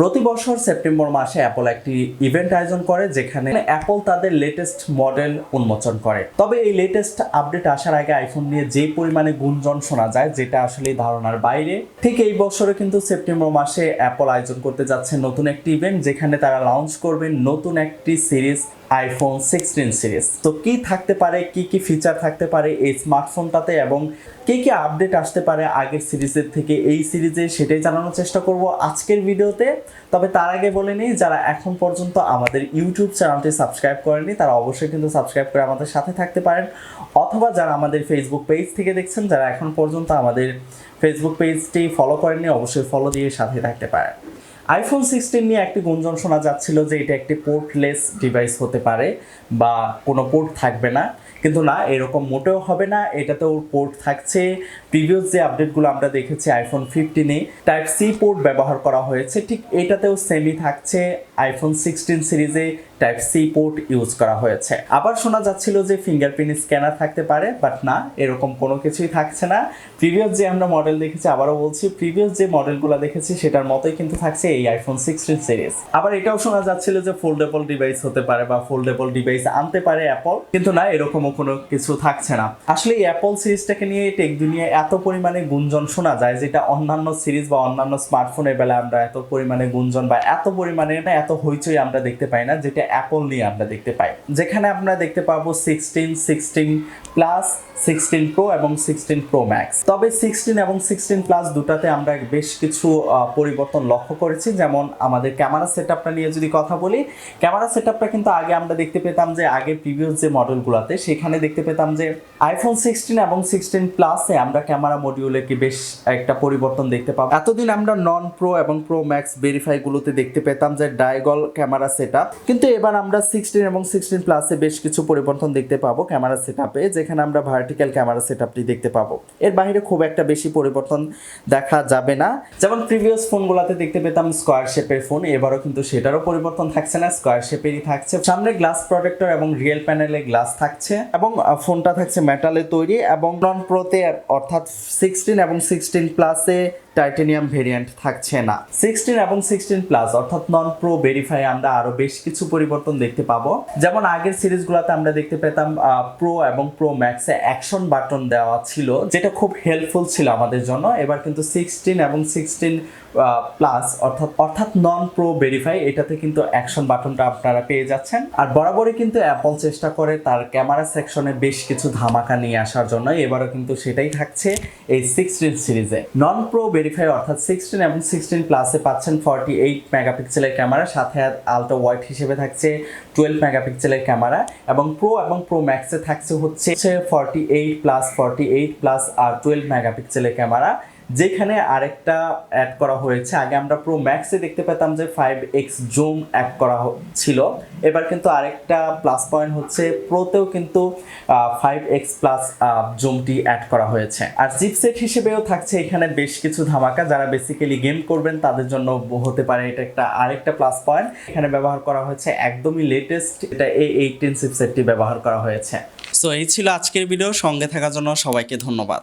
প্রতি বছর সেপ্টেম্বর মাসে অ্যাপল একটি ইভেন্ট আয়োজন করে, যেখানে অ্যাপল তাদের লেটেস্ট মডেল উন্মোচন করে। তবে এই লেটেস্ট আপডেট আসার আগে আইফোন নিয়ে যে পরিমাণে গুঞ্জন শোনা যায়, যেটা আসলে ধারণার বাইরে। ঠিক এই বছরে কিন্তু সেপ্টেম্বর মাসে অ্যাপল আয়োজন করতে যাচ্ছে নতুন একটি ইভেন্ট যেখানে তারা লঞ্চ করবেন নতুন একটি সিরিজ আইফোন সিক্সটিন সিরিজ তো কি থাকতে পারে, কি কি ফিচার থাকতে পারে এই স্মার্টফোনটাতে এবং কি কি আপডেট আসতে পারে আগের সিরিজের থেকে এই সিরিজে সেটাই জানানোর চেষ্টা করব আজকের ভিডিওতে। তবে তার আগে বলে নিই, যারা এখন পর্যন্ত আমাদের ইউটিউব চ্যানেলটি সাবস্ক্রাইব করেনি তারা অবশ্যই কিন্তু সাবস্ক্রাইব করে আমাদের সাথে থাকতে পারেন। অথবা যারা আমাদের ফেসবুক পেজ থেকে দেখছেন, যারা এখন পর্যন্ত আমাদের ফেসবুক পেজটি ফলো করেননি, অবশ্যই ফলো দিয়ে সাথে থাকতে পারেন। আইফোন সিক্সটিন নিয়ে একটি গুঞ্জন শোনা যাচ্ছিল যে এটা একটি পোর্টলেস ডিভাইস হতে পারে বা কোনো পোর্ট থাকবে না। কিন্তু না, এরকম মোটেও হবে না। এটাতেও পোর্ট থাকছে। প্রিভিয়াস যে আপডেটগুলো আমরা দেখেছি আইফোন ফিফটিনে টাইপ সি পোর্ট ব্যবহার করা হয়েছে। ঠিক এটাতেও সেমই থাকছে আইফোন সিক্সটিন সিরিজে টাইপ সি পোর্ট ইউজ করা হয়েছে। আবার শোনা যাচ্ছিল যে ফিঙ্গারপ্রিন্ট স্ক্যানার থাকতে পারে, বাট না, এরকম কোনো কিছুই থাকছে না। প্রিভিয়াস যে আমরা মডেল দেখেছি, আবারও বলছি, প্রিভিয়াস যে মডেলগুলো দেখেছি, সেটার মতোই কিন্তু থাকছে এই আইফোন সিক্সটিন সিরিজ আবার এটাও শোনা যাচ্ছিল যে ফোল্ডেবল ডিভাইস হতে পারে বা ফোল্ডেবল ডিভাইস আনতে পারে অ্যাপল কিন্তু না, এরকমও কোনো কিছু থাকছে না। আসলে এই অ্যাপল সিরিজটাকে নিয়ে টেক দুনিয়ায় এত পরিমাণে গুঞ্জন শোনা যায়, যেটা অন্যান্য সিরিজ বা অন্যান্য স্মার্টফোনের বেলা আমরা এত পরিমাণে গুঞ্জন বা এত পরিমাণে না, এত হইচই আমরা দেখতে পাই না, যেটা অ্যাপল নিয়ে আমরা দেখতে পাই। যেখানে আমরা দেখতে পাবো sixteen sixteen plus sixteen pro এবং সিক্সটিন প্রো ম্যাক্স তবে সিক্সটিন এবং সিক্সটিন প্লাস দুটাতে আমরা বেশ কিছু পরিবর্তন লক্ষ্য করেছি। যেমন আমাদের ক্যামেরা সেট আপটা নিয়ে যদি কথা বলি, ক্যামেরা সেট আপটা কিন্তু আগে আমরা দেখতে পেতাম যে আগে প্রিভিয়াস যে মডেলগুলোতে সেখানে দেখতে পেতাম যে আইফোন সিক্সটিন এবং সিক্সটিন প্লাসে আমরা ক্যামেরা মডিউলে কি বেশ একটা পরিবর্তন দেখতে পাবো। এতদিন আমরা নন প্রো এবং প্রো ম্যাক্স ভেরিফাইগুলোতে দেখতে পেতাম যে ডায়গল ক্যামেরা সেট কিন্তু এবার আমরা সিক্সটিন এবং সিক্সটিন প্লাসে বেশ কিছু পরিবর্তন দেখতে পাবো ক্যামেরা সেট যেখানে আমরা ভার্টিক্যাল ক্যামেরা সেট দেখতে পাবো। এর বাইরে খুব একটা বেশি পরিবর্তন দেখা যাবে না। যেমন প্রিভিয়াস ফোনগুলোতে দেখতে পেতাম স্কোয়ার শেপের ফোন এবারও কিন্তু সেটারও পরিবর্তন থাকছে না স্কোয়ার শেপেরই থাকছে। সামনে গ্লাস প্রোটেক্টর এবং রিয়েল প্যানেলে গ্লাস থাকছে এবং ফোনটা থাকছে মেটালে তৈরি এবং নন প্রোতে অর্থাৎ সিক্সটিন এবং সিক্সটিন প্লাসে টাইটেনিয়াম ভেরিয়েন্ট থাকছে না। সিক্সটিন এবং সিক্সটিন প্লাস অর্থাৎ নন প্রো ভেরিফাই আমরা আরও বেশ কিছু পরিবর্তন দেখতে পাবো। যেমন আগের সিরিজগুলোতে আমরা দেখতে পেতাম প্রো এবং প্রো ম্যাক্সে অ্যাকশন বাটন দেওয়া ছিল, যেটা খুব হেল্পফুল ছিল আমাদের জন্য। এবার কিন্তু সিক্সটিন এবং সিক্সটিন প্লাস অর্থাৎ অর্থাৎ নন প্রো ভেরিফাই এটাতে কিন্তু অ্যাকশন বাটনটা আপনারা পেয়ে যাচ্ছেন। আর বরাবরই কিন্তু অ্যাপল চেষ্টা করে তার ক্যামেরা সেকশনে বেশ কিছু ধামাকা নিয়ে আসার জন্য। এবারও কিন্তু সেটাই থাকছে এই সিক্সটিন সিরিজে। নন প্রো ভেরিফাই অর্থাৎ সিক্সটিন এবং সিক্সটিন প্লাসে পাচ্ছেন ফর্টি এইট মেগাপিক্সেলের ক্যামেরা সাথে আলট্রা ওয়াইড হিসেবে থাকছে টুয়েলভ মেগাপিক্সেলের ক্যামেরা এবং প্রো এবং প্রো ম্যাক্সে থাকছে হচ্ছে forty eight plus forty eight plus আর টুয়েলভ মেগাপিক্সেলের ক্যামেরা যেখানে আরেকটা অ্যাড করা হয়েছে। আগে আমরা প্রো ম্যাক্সে দেখতে পেতাম যে ফাইভ এক্স জুম অ্যাড করা ছিল। এবার কিন্তু আরেকটা প্লাস পয়েন্ট হচ্ছে প্রোতেও কিন্তু ফাইভ এক্স প্লাস জুমটি অ্যাড করা হয়েছে। আর চিপসেট হিসেবেও থাকছে এখানে বেশ কিছু ধামাকা। যারা বেসিক্যালি গেম করবেন তাদের জন্য হতে পারে এটা একটা আরেকটা প্লাস পয়েন্ট এখানে ব্যবহার করা হয়েছে একদমই লেটেস্ট এটা এই এইটিন চিপসেটটি ব্যবহার করা হয়েছে। সো এই ছিল আজকের ভিডিও সঙ্গে থাকার জন্য সবাইকে ধন্যবাদ।